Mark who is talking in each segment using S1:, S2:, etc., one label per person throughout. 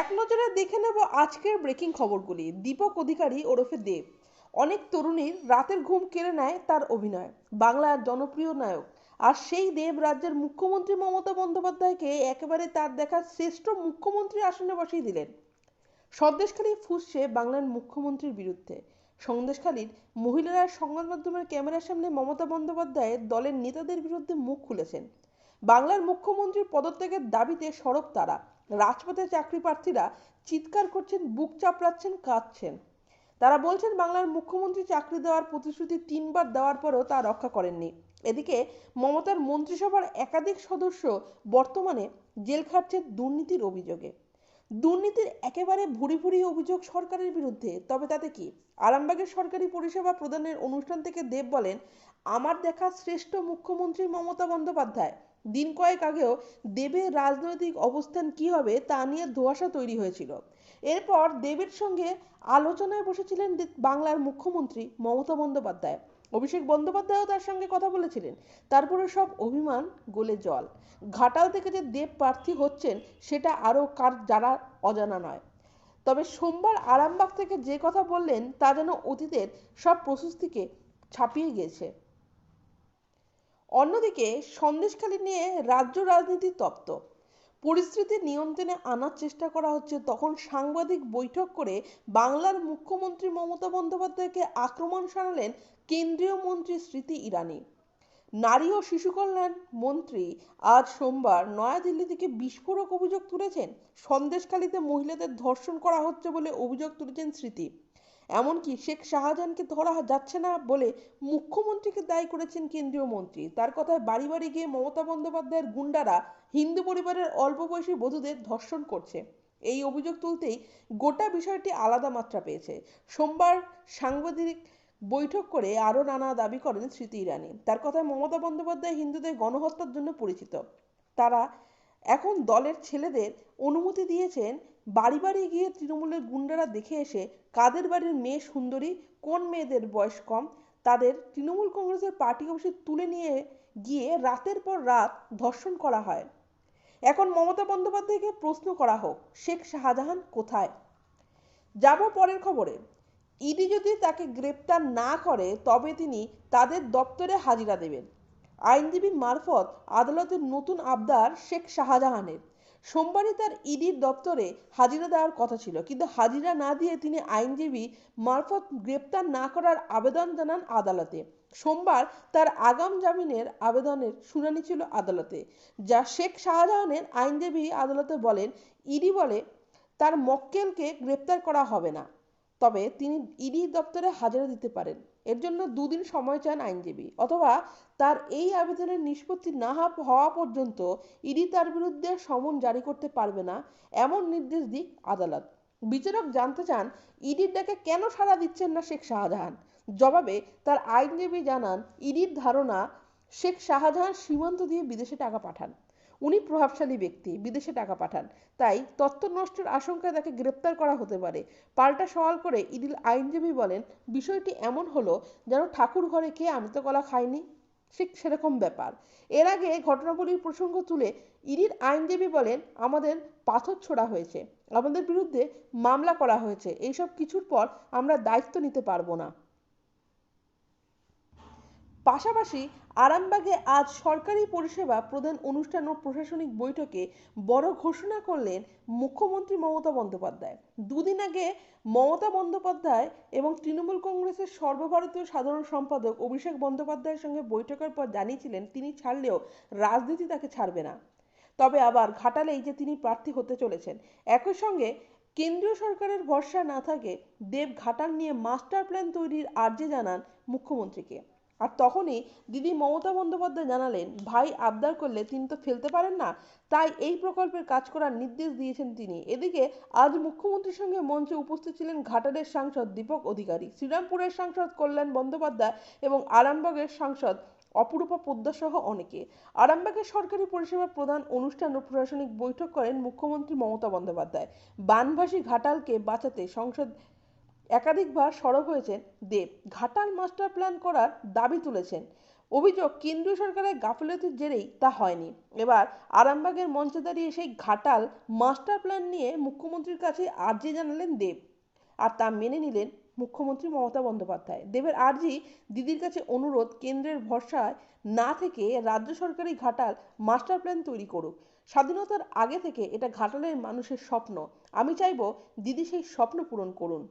S1: এক নজরে দেখে নেব আজকের ব্রেকিং খবরগুলি। দীপক অধিকারী ওরফে দেব। অনেক তরুণীর রাতের ঘুম কেড়ে নেয় তার অভিনয়। বাংলার জনপ্রিয় নায়ক। আর সেই দেব রাজ্যের মুখ্যমন্ত্রী মমতা বন্দ্যোপাধ্যায়কে একেবারে তার দেখা শ্রেষ্ঠ মুখ্যমন্ত্রী আসনে বসিয়ে দিলেন। সন্দেশখালী ফুসছে বাংলার মুখ্যমন্ত্রীর বিরুদ্ধে। সন্দেশখালীর মহিলারা সংবাদ মাধ্যমের ক্যামেরার সামনে মমতা বন্দ্যোপাধ্যায়ের দলের নেতাদের বিরুদ্ধে মুখ খুলেছেন। বাংলার মুখ্যমন্ত্রীর পদত্যাগের দাবিতে সরব তারা। রাজপথে চাকরি প্রার্থীরা চিৎকার করছেন, বুক চাপড়াচ্ছেন, কাঁদছেন। তারা বলছেন, বাংলার মুখ্যমন্ত্রী চাকরি দেওয়ার প্রতিশ্রুতি তিনবার দেওয়ার পরও তা রক্ষা করেননি। এদিকে মমতার মন্ত্রিসভার একাধিক সদস্য বর্তমানে জেল খাটছেন দুর্নীতির অভিযোগে। দুর্নীতির একেবারে ভুরি ভুরি অভিযোগ সরকারের বিরুদ্ধে, তবে তাতে কি? আরামবাগের সরকারি পরিষেবা প্রদানের অনুষ্ঠান থেকে দেব বলেন, আমার দেখা শ্রেষ্ঠ মুখ্যমন্ত্রী মমতা বন্দ্যোপাধ্যায়। দিন কয়েক আগেও দেবের রাজনৈতিক অবস্থান কি হবে তা নিয়ে ধোঁয়াশা তৈরি হয়েছিল। এরপর দেবের সঙ্গে আলোচনায় বসেছিলেন বাংলার মুখ্যমন্ত্রী মমতা বন্দ্যোপাধ্যায়। অভিষেক বন্দ্যোপাধ্যায়ও তার সঙ্গে কথা বলেছিলেন। তারপরে সব অভিমান গলে জল। ঘাটাল থেকে যে দেব প্রার্থী হচ্ছেন, সেটা আরও কার যারা অজানা নয়। তবে সোমবার আরামবাগ থেকে যে কথা বললেন, তা যেন অতীতের সব প্রশস্তিকে ছাপিয়ে গিয়েছে। অন্যদিকে সন্দেশখালী নিয়ে রাজ্য রাজনীতি তপ্ত। পরিস্থিতি নিয়ন্ত্রণে আনার চেষ্টা করা হচ্ছে তখন সাংবাদিক বৈঠক করে বাংলার মুখ্যমন্ত্রী মমতা বন্দ্যোপাধ্যায়কে আক্রমণ শানালেন কেন্দ্রীয় মন্ত্রী স্মৃতি ইরানি। নারী ও শিশু কল্যাণ মন্ত্রী আজ সোমবার নয়াদিল্লি থেকে বিস্ফোরক অভিযোগ তুলেছেন। সন্দেশখালীতে মহিলাদের ধর্ষণ করা হচ্ছে বলে অভিযোগ তুলেছেন স্মৃতি। এমনকি শেখ শাহজাহানকে ধরা যাচ্ছে না বলে মুখ্যমন্ত্রীকে দায়ী করেছেন কেন্দ্রীয় মন্ত্রী। তার কথায় বাড়ি বাড়ি গিয়ে মমতা বন্দ্যোপাধ্যায়ের গুন্ডারা হিন্দু পরিবারের অল্প বয়সী বধূদের ধর্ষণ করছে। এই অভিযোগ তুলতেই গোটা বিষয়টি আলাদা মাত্রা পেয়েছে। সোমবার সাংবাদিক বৈঠক করে আরও নানা দাবি করেন স্মৃতি ইরানি। তার কথায় মমতা বন্দ্যোপাধ্যায় হিন্দুদের গণহত্যার জন্য পরিচিত। তারা এখন দলের ছেলেদের অনুমতি দিয়েছেন বাড়ি বাড়ি গিয়ে তৃণমূলের গুন্ডারা দেখে এসে কাদের বাড়ির মেয়ে সুন্দরী, কোন মেয়েদের বয়স কম, তাদের তৃণমূল কংগ্রেসের পার্টি অফিসে তুলে নিয়ে গিয়ে রাতের পর রাত ধর্ষণ করা হয়। এখন মমতা বন্দ্যোপাধ্যায়কে প্রশ্ন করা হোক, শেখ শাহজাহান কোথায়? যাব পরের খবরে। ইডি যদি তাকে গ্রেপ্তার না করে, তবে তিনি তাদের দপ্তরে হাজিরা দেবেন। আইনজীবীর মারফত আদালতের নতুন আবদার শেখ শাহজাহানের। সোমবারই তার ইডির দপ্তরে হাজিরা দেওয়ার কথা ছিল। কিন্তু হাজিরা না দিয়ে তিনি আইনজীবী মারফত গ্রেপ্তার না করার আবেদন জানান আদালতে। সোমবার তার আগাম জামিনের আবেদনের শুনানি ছিল আদালতে, যা শেখ শাহজাহানের আইনজীবী আদালতে বলেন, ইডি বলে তার মক্কেলকে গ্রেপ্তার করা হবে না। তবে তিনি ইডি দপ্তরে হাজিরা দিতে পারেন। এর জন্য দুদিন সময় চান আইনজীবী। অথবা তার এই আবেদনের নিষ্পত্তি না হওয়া পর্যন্ত ইডি তার বিরুদ্ধে সমন জারি করতে পারবে না, এমন নির্দেশ দিক আদালত। বিচারক জানতে চান, ইডির ডাকে কেন সাড়া দিচ্ছেন না শেখ শাহজাহান? জবাবে তার আইনজীবী জানান, ইডির ধারণা, শেখ শাহজাহান সীমান্ত দিয়ে বিদেশে টাকা পাঠান। উনি প্রভাবশালী ব্যক্তি, বিদেশে টাকা পাঠান। তাই তথ্য নষ্টের আশঙ্কায় তাকে গ্রেপ্তার করা হতে পারে। পাল্টা সওয়াল করে ইডিল আইনজীবী বলেন, বিষয়টি এমন হলো যেন ঠাকুর ঘরে কে আমি তো কলা খাইনি ঠিক সেরকম ব্যাপার। এর আগে ঘটনাবলীর প্রসঙ্গ তুলে ইডির আইনজীবী বলেন, আমাদের পাথর ছোড়া হয়েছে। আমাদের বিরুদ্ধে মামলা করা হয়েছে। এইসব কিছুর পর আমরা দায়িত্ব নিতে পারব না। পাশাপাশি আরামবাগে আজ সরকারি পরিষেবা প্রদান অনুষ্ঠান ও প্রশাসনিক বৈঠকে বড় ঘোষণা করলেন মুখ্যমন্ত্রী মমতা বন্দ্যোপাধ্যায়। দুদিন আগে মমতা বন্দ্যোপাধ্যায় এবং তৃণমূল কংগ্রেসের সর্বভারতীয় সাধারণ সম্পাদক অভিষেক বন্দ্যোপাধ্যায়ের সঙ্গে বৈঠকের পর জানিয়েছিলেন, তিনি ছাড়লেও রাজনীতি তাকে ছাড়বে না। তবে আবার ঘাটালেই যে তিনি প্রার্থী হতে চলেছেন, একই সঙ্গে কেন্দ্রীয় সরকারের ভরসা না থাকে, দেব ঘাটাল নিয়ে মাস্টার প্ল্যান তৈরির আর্জি জানান মুখ্যমন্ত্রীকে। আর তখনই দিদি মমতা বন্দ্যোপাধ্যায় জানালেন, ভাই, আবদার করলে তিনি তো ফেলতে পারেন না। তাই এই প্রকল্পের কাজ করার নির্দেশ দিয়েছেন তিনি। এদিকে আজ মুখ্যমন্ত্রীর সঙ্গে মঞ্চে উপস্থিত ছিলেন ঘাটালের সাংসদ দীপক অধিকারী। শ্রীরামপুরের সাংসদ কল্যাণ বন্দ্যোপাধ্যায় এবং আরামবাগের সাংসদ অপরূপা পোদ্দার সহ অনেকে। আরামবাগের সরকারি পরিষেবা প্রধান অনুষ্ঠান ও প্রশাসনিক বৈঠক করেন মুখ্যমন্ত্রী মমতা বন্দ্যোপাধ্যায়। বানভাসী ঘাটালকে বাঁচাতে সংসদ একাধিকবার সরব হয়েছেন দেব। ঘাটাল মাস্টার প্ল্যান করার দাবি তুলেছেন। অভিযোগ কেন্দ্রীয় সরকারের গাফিলতির জেরেই তা হয়নি। এবার আরামবাগের মঞ্চে দাঁড়িয়ে সেই ঘাটাল মাস্টার প্ল্যান নিয়ে মুখ্যমন্ত্রীর কাছে আর্জি জানালেন দেব। আর তা মেনে নিলেন মুখ্যমন্ত্রী মমতা বন্দ্যোপাধ্যায়। দেবের আর্জি দিদির কাছে অনুরোধ, কেন্দ্রের ভরসায় না থেকে রাজ্য সরকারি ঘাটাল মাস্টার প্ল্যান তৈরি করুক। স্বাধীনতার আগে থেকে এটা ঘাটালের মানুষের স্বপ্ন। আমি চাইব দিদি সেই স্বপ্ন পূরণ করুন।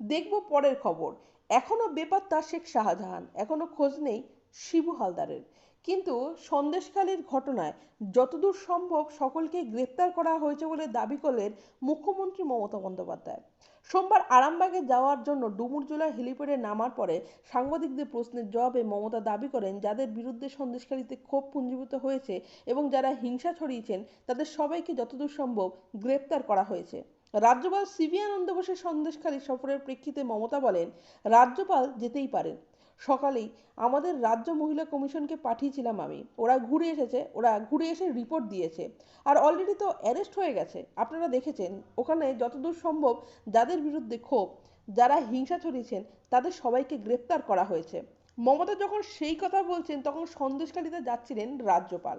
S1: দেখব পরের খবর। এখনও বেপাত্তা শেখ শাহজাহান এখনও খোঁজ নেই শিবু হালদারের। কিন্তু সন্দেশখালীর ঘটনায় যতদূর সম্ভব সকলকে গ্রেপ্তার করা হয়েছে বলে দাবি করলেন মুখ্যমন্ত্রী মমতা বন্দ্যোপাধ্যায়। সোমবার আরামবাগে যাওয়ার জন্য ডুমুরজোলা হেলিপ্যাডে নামার পরে সাংবাদিকদের প্রশ্নের জবাবে মমতা দাবি করেন, যাদের বিরুদ্ধে সন্দেশকারীতে ক্ষোভ পুঞ্জীভূত হয়েছে এবং যারা হিংসা ছড়িয়েছেন, তাদের সবাইকে যতদূর সম্ভব গ্রেপ্তার করা হয়েছে। রাজ্যপাল সিবি আনন্দ বোসের সন্দেশখালী সফরের প্রেক্ষিতে মমতা বলেন, রাজ্যপাল যেতেই পারেন। সকালেই আমাদের রাজ্য মহিলা কমিশনকে পাঠিয়েছিলাম আমি। ওরা ঘুরে এসেছে, ওরা ঘুরে এসে রিপোর্ট দিয়েছে। আর অলরেডি তো অ্যারেস্ট হয়ে গেছে। আপনারা দেখেছেন, ওখানে যতদূর সম্ভব যাদের বিরুদ্ধে ক্ষোভ, যারা হিংসা ছড়িয়েছেন, তাদের সবাইকে গ্রেপ্তার করা হয়েছে। মমতা যখন সেই কথা বলছেন, তখন সন্দেশখালীতে যাচ্ছিলেন রাজ্যপাল।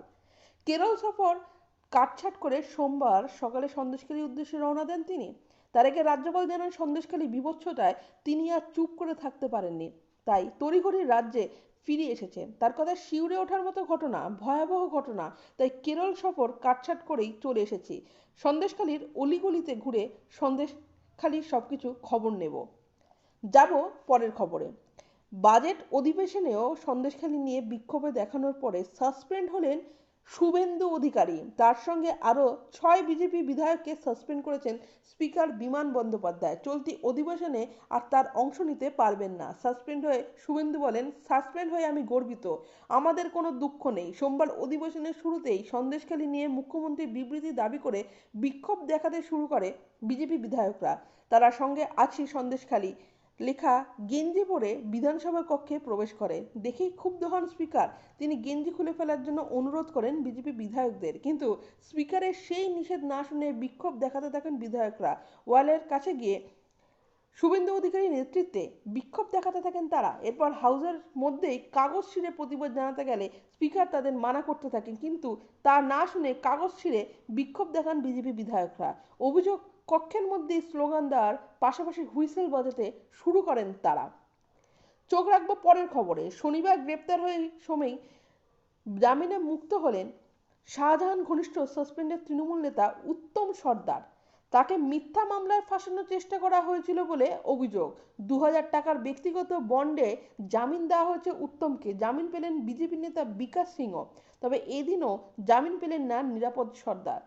S1: কেরল সফর কাটছাট করে সোমবার সকালে সন্দেশখালীর উদ্দেশ্যে রওনা দেন তিনি। তার আগে রাজ্যপাল জানান, সন্দেশখালী বিভৎসতায় তিনি আর চুপ করে থাকতে পারেননি। তাই তড়িঘড়ি রাজ্যে ফিরে এসেছেন। তার কথা, শিউরে ওঠার মতো ঘটনা, ভয়াবহ ঘটনা, তাই কেরল সফর কাটছাট করেই চলে এসেছি। সন্দেশখালীর অলিগলিতে ঘুরে সন্দেশখালীর সব কিছু খবর নেব। যাব পরের খবরে। বাজেট অধিবেশনেও সন্দেশখালী নিয়ে বিক্ষোভে দেখানোর পরে সাসপেন্ড হলেন শুভেন্দু অধিকারী। তার সঙ্গে আরও ছয় বিজেপি বিধায়ককে সাসপেন্ড করেছেন স্পিকার বিমান বন্দ্যোপাধ্যায়। চলতি অধিবেশনে আর তার অংশ নিতে পারবেন না। সাসপেন্ড হয়ে শুভেন্দু বলেন সাসপেন্ড হয়ে আমি গর্বিত। আমাদের কোনো দুঃখ নেই। সোমবার অধিবেশনের শুরুতেই সন্দেশখালী নিয়ে মুখ্যমন্ত্রী বিবৃতি দাবি করে বিক্ষোভ দেখাতে শুরু করে বিজেপি বিধায়করা। তারা সঙ্গে আছে সন্দেশখালী। লেখা গেঞ্জি পরে বিধানসভা কক্ষে প্রবেশ করে। দেখেই ক্ষুব্ধ হন স্পিকার। তিনি গেঞ্জি খুলে ফেলার জন্য অনুরোধ করেন বিজেপি বিধায়কদের। কিন্তু স্পিকারের সেই নিষেধ না শুনে বিক্ষোভ দেখাতে থাকেন বিধায়করা। ওয়ালের কাছে গিয়ে শুভেন্দু অধিকারী নেতৃত্বে বিক্ষোভ দেখাতে থাকেন তারা। এরপর হাউসের মধ্যেই কাগজ ছিঁড়ে প্রতিবাদ জানাতে গেলে স্পিকার তাদের মানা করতে থাকেন। কিন্তু তা না শুনে কাগজ ছিঁড়ে বিক্ষোভ দেখান বিজেপি বিধায়করা। অভিযোগ কক্ষের মধ্যে স্লোগান দেওয়ার পাশাপাশি হুইসেল বাজাতে শুরু করেন তারা। চোখ রাখব পরের খবরে। শনিবার গ্রেপ্তার হয়ে সময় জামিনে মুক্ত হলেন শাহজাহান ঘনিষ্ঠ সাসপেন্ডেড তৃণমূল নেতা উত্তম সর্দার। তাকে মিথ্যা মামলায় ফাঁসানোর চেষ্টা করা হয়েছিল বলে অভিযোগ। দু হাজার টাকার ব্যক্তিগত বন্ডে জামিন দেওয়া হয়েছে উত্তমকে। জামিন পেলেন বিজেপি নেতা বিকাশ সিংহ। তবে এদিনও জামিন পেলেন না নিরাপদ সর্দার।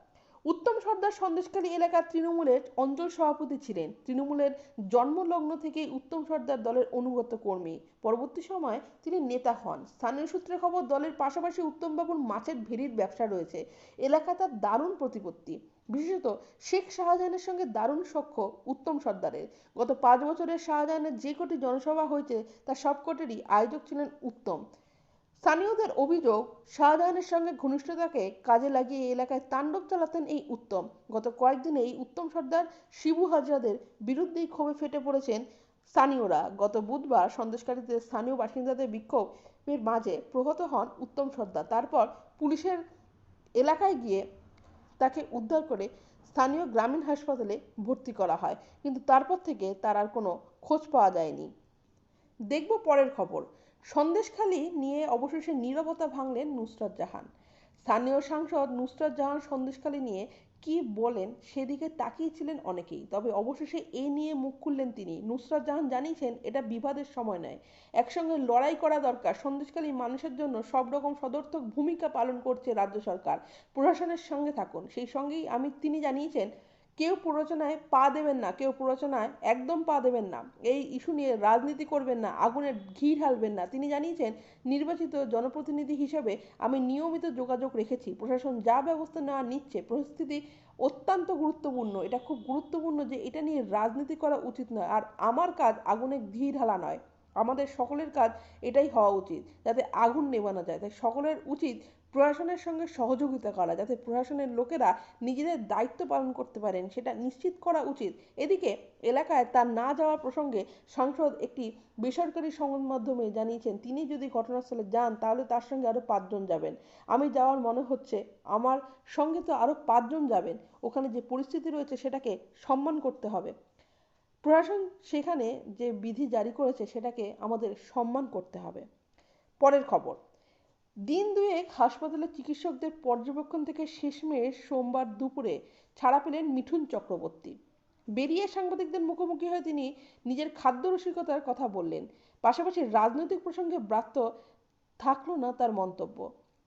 S1: উত্তম সর্দার সন্দেশখালী এলাকার তৃণমূলের অঞ্চল সভাপতি ছিলেন। তৃণমূলের জন্মলগ্ন থেকেই উত্তম সর্দার দলের অনুগত কর্মী। পরবর্তী সময় তিনি নেতা হন। স্থানীয় সূত্রে খবর, দলের পাশাপাশি উত্তমবাবুর মাছের ভেরির ব্যবসা রয়েছে। এলাকা তার দারুণ প্রতিপত্তি। বিশেষত শেখ শাহজাহানের সঙ্গে দারুণ সখ্য উত্তম সর্দারের। গত পাঁচ বছরের শাহজাহানের যে কটি জনসভা হয়েছে, তার সবকটিরই আয়োজক ছিলেন উত্তম। স্থানীয়দের অভিযোগ, শাহজাহানের সঙ্গে ঘনিষ্ঠতাকে কাজে লাগিয়ে এলাকায় তাণ্ডব চালাতেন এই উত্তম। গত কয়েকদিনে এই উত্তম সর্দার শিবু হাজরাদের বিরুদ্ধেই ক্ষোভে ফেটে পড়েছেন স্থানীয়রা। গত বুধবার সন্দেশকারীতে স্থানীয় বাসিন্দাদের বিক্ষোভের মাঝে প্রহত হন উত্তম সর্দার। তারপর পুলিশের এলাকায় গিয়ে তাকে উদ্ধার করে স্থানীয় গ্রামীণ হাসপাতালে ভর্তি করা হয়। কিন্তু তারপর থেকে তার আর কোনো খোঁজ পাওয়া যায়নি। দেখব পরের খবর। সন্দেশখালী নিয়ে অবশেষে নীরবতা ভাঙলেন নুসরাত জাহান। স্থানীয় সাংসদ নুসরাত জাহান সন্দেশখালী নিয়ে কি বলেন সেদিকে তাকিয়েছিলেন অনেকেই, তবে অবশেষে এ নিয়ে মুখ খুললেন তিনি। নুসরাত জাহান জানিয়েছেন, এটা বিবাদের সময় নয়। একসঙ্গে লড়াই করা দরকার। সন্দেশকালী মানুষের জন্য সব রকম সদর্থক ভূমিকা পালন করছে রাজ্য সরকার। প্রশাসনের সঙ্গে থাকুন। সেই সঙ্গেই আমি, তিনি জানিয়েছেন কেউ প্ররোচনায় পা দেবেন না, কেউ প্ররোচনায় একদম পা দেবেন না। এই ইস্যু নিয়ে রাজনীতি করবেন না, আগুনের ঘি ঢালবেন না। তিনি জানিয়েছেন, নির্বাচিত জনপ্রতিনিধি হিসেবে আমি নিয়মিত যোগাযোগ রেখেছি। প্রশাসন যা ব্যবস্থা নেওয়া নিচ্ছে, পরিস্থিতি অত্যন্ত গুরুত্বপূর্ণ। এটা খুব গুরুত্বপূর্ণ যে এটা নিয়ে রাজনীতি করা উচিত নয়। আর আমার কাজ আগুনে ঘি ঢালা নয়। আমাদের সকলের কাজ এটাই হওয়া উচিত, যাতে আগুন নেবানো যায়। তাই সকলের উচিত প্রশাসনের সঙ্গে সহযোগিতা করা, যাতে প্রশাসনের লোকেরা নিজেদের দায়িত্ব পালন করতে পারেন, সেটা নিশ্চিত করা উচিত। এদিকে এলাকায় তার না যাওয়া প্রসঙ্গে সাংসদ একটি বেসরকারি সংবাদ মাধ্যমে জানিয়েছেন, তিনি যদি ঘটনাস্থলে যান, তাহলে তার সঙ্গে আরও পাঁচজন যাবেন। আমি যাওয়ার মনে হচ্ছে, আমার সঙ্গে তো আরও পাঁচজন যাবেন। ওখানে যে পরিস্থিতি রয়েছে, সেটাকে সম্মান করতে হবে। প্রশাসন সেখানে যে বিধি জারি করেছে, সেটাকে আমাদের সম্মান করতে হবে। পরের খবর। দিন দুয়েক হাসপাতালে চিকিৎসকদের পর্যবেক্ষণ থেকে শেষমেশ সোমবার দুপুরে ছাড়া পেলেন মিঠুন চক্রবর্তী। বেরিয়ে সাংবাদিকদের মুখোমুখি হয়ে তিনি নিজের খাদ্য রসিকতার কথা বললেন। পাশাপাশি রাজনৈতিক প্রসঙ্গে ব্রাত্য থাকল না তার মন্তব্য।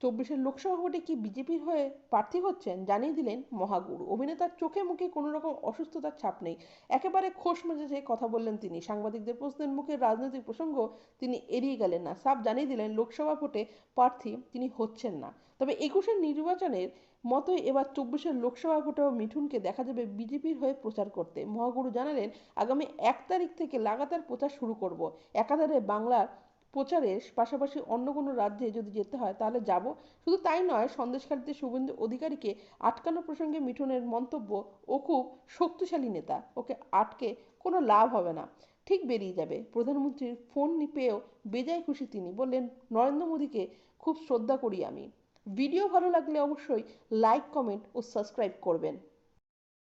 S1: চব্বিশের লোকসভা ভোটে কি বিজেপির হয়ে প্রার্থী হচ্ছেন জানিয়ে দিলেন মহাগুরু। অভিনেতার চোখে মুখে কোনো রকম অসুস্থতার ছাপ নেই। একেবারে খোশ মেজাজে কথা বললেন তিনি। সাংবাদিকদের প্রশ্নের মুখে রাজনৈতিক প্রসঙ্গ তিনি এড়িয়ে গেলেন না। সাফ জানিয়ে দিলেন লোকসভা ভোটে প্রার্থী তিনি হচ্ছেন না। তবে একুশের নির্বাচনের মতোই এবার চব্বিশের লোকসভা ভোটেও মিঠুনকে দেখা যাবে বিজেপির হয়ে প্রচার করতে। মহাগুরু জানালেন, আগামী এক তারিখ থেকে লাগাতার প্রচার শুরু করব। একাধারে বাংলার প্রচারের পাশাপাশি অন্য কোনো রাজ্যে যদি যেতে হয়, তাহলে যাব। শুধু তাই নয়, সন্দেশখালীতে শুভেন্দু অধিকারীকে আটকানো প্রসঙ্গে মিঠুনের মন্তব্য, ও খুব শক্তিশালী নেতা, ওকে আটকে কোনো লাভ হবে না, ঠিক বেরিয়ে যাবে। প্রধানমন্ত্রীর ফোন পেয়েও বেজায় খুশি তিনি, বললেন, নরেন্দ্র মোদীকে খুব শ্রদ্ধা করি আমি। ভিডিও ভালো লাগলে অবশ্যই লাইক, কমেন্ট ও সাবস্ক্রাইব করবেন।